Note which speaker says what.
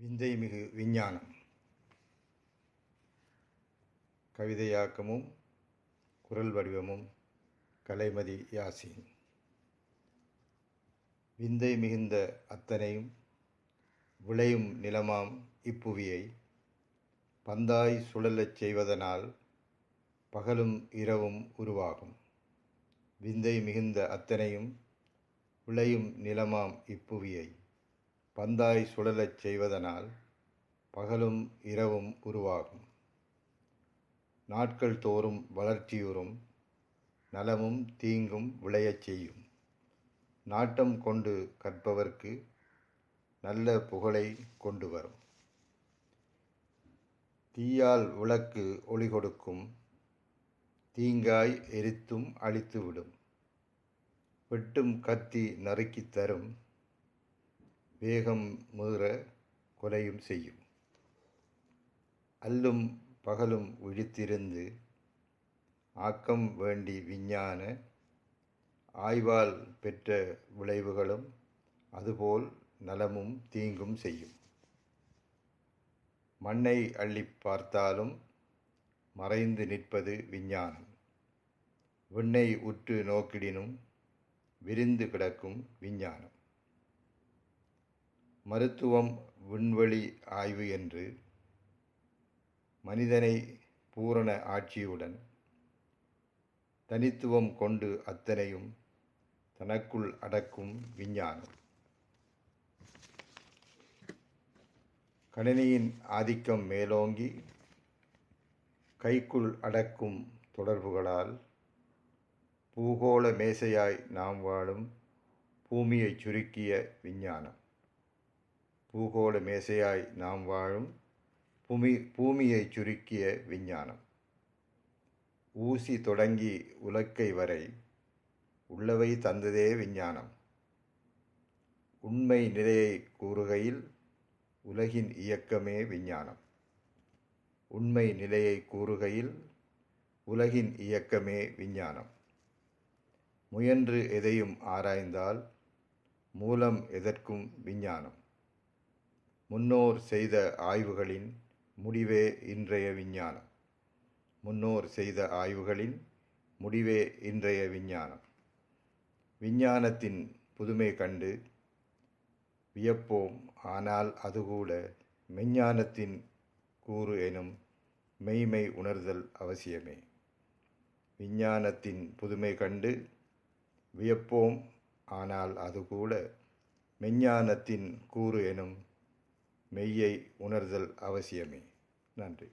Speaker 1: விந்தைமிகு விஞ்ஞானம். கவிதையாக்கமும் குரல் வடிவமும் கலைமதி யாசின். விந்தை மிகுந்த அத்தனையும் விளையும் நிலமாம் இப்புவியை பந்தாய் சுழலச் செய்வதனால் பகலும் இரவும் உருவாகும். விந்தை மிகுந்த அத்தனையும் விளையும் நிலமாம் இப்புவியை. பந்தாய் சுழலச் செய்வதனால் பகலும் இரவும் உருவாகும். நாட்கள் தோறும் வளர்ச்சியுறும் நலமும் தீங்கும் விளையச் செய்யும். நாட்டம் கொண்டு கற்பவர்க்கு நல்ல புகழை கொண்டு வரும். தீயால் விளக்கு ஒளி கொடுக்கும் தீங்காய் எரித்தும் அழித்துவிடும். வெட்டும் கத்தி நறுக்கித் தரும் வேகம் மீற கொலையும் செய்யும். அல்லும் பகலும் விழித்திருந்து ஆக்கம் வேண்டி விஞ்ஞான ஆய்வால் பெற்ற விளைவுகளும் அதுபோல் நலமும் தீங்கும் செய்யும். மண்ணை அள்ளிப் பார்த்தாலும் மறைந்து நிற்பது விஞ்ஞானம். விண்ணை உற்று நோக்கிடினும் விரிந்து கிடக்கும் விஞ்ஞானம். மருத்துவம் விண்வெளி ஆய்வு என்று மனிதனை பூரண ஆட்சியுடன் தனித்துவம் கொண்டு அத்தனையும் தனக்குள் அடக்கும் விஞ்ஞானம். கணினியின் ஆதிக்கம் மேலோங்கி கைக்குள் அடக்கும் தொடர்புகளால் பூகோள மேசையாய் நாம் வாழும் பூமியைச் சுருக்கிய விஞ்ஞானம். பூகோள மேசையாய் நாம் வாழும் பூமி பூமியைச் சுருக்கிய விஞ்ஞானம் ஊசி தொடங்கி உலக்கை வரை உள்ளவை தந்ததே விஞ்ஞானம் உண்மை நிலையை கூறுகையில் உலகின் இயக்கமே விஞ்ஞானம் உண்மை நிலையை கூறுகையில் உலகின் இயக்கமே விஞ்ஞானம் முயன்று எதையும் ஆராய்ந்தால் மூலம் எதற்கும் விஞ்ஞானம் முன்னோர் செய்த ஆய்வுகளின் முடிவே இன்றைய விஞ்ஞானம். முன்னோர் செய்த ஆய்வுகளின் முடிவே இன்றைய விஞ்ஞானம். விஞ்ஞானத்தின் புதுமை கண்டு வியப்போம். ஆனால் அதுகூட மெஞ்ஞானத்தின் கூறு எனும் மெய்மை உணர்தல் அவசியமே. விஞ்ஞானத்தின் புதுமை கண்டு வியப்போம். ஆனால் அதுகூட மெஞ்ஞானத்தின் கூறு எனும் மெய்யை உணர்தல் அவசியமே. நன்றி.